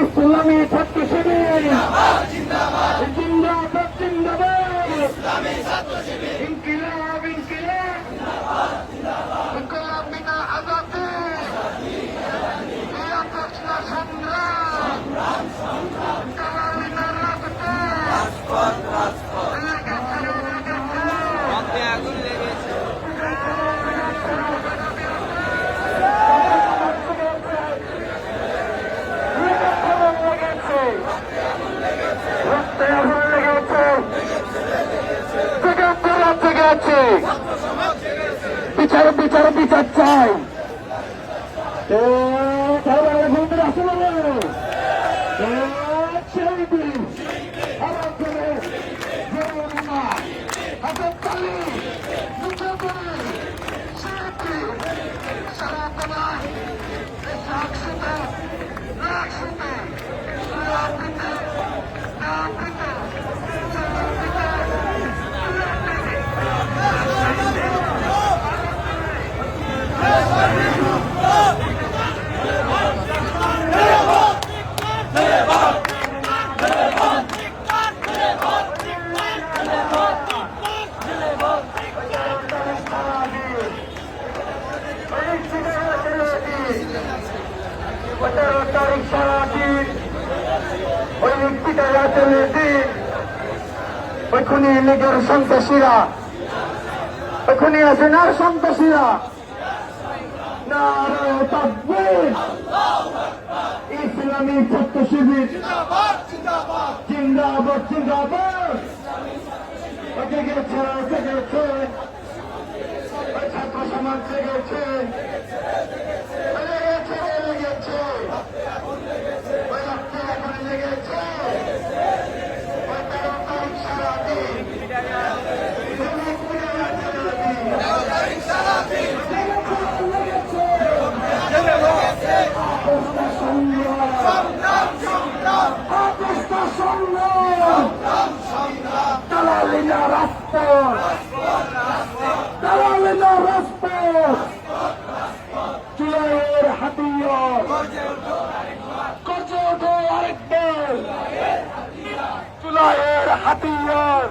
ইসলামী ছাত্র শিবির। ইনকলাব জেগে আছে বিচার বিচার বিচার চাই মানে আসলে পনেরো তারিখ সারাদিন ওই ব্যক্তিটা রাতের দিন ওই খুনি লীগের সন্ত্রাসীরা ওই খুনি আছে না সন্ত্রাসীরা ইসলামী ছাত্র শিবির জিন্দাবাদ জিন্দাবাদ ছাত্র সমাজ জেগেছে লেগেছে ওই তেরো তারিখ সারাদিন দালালিনা রাজপথ হাতিয়ার।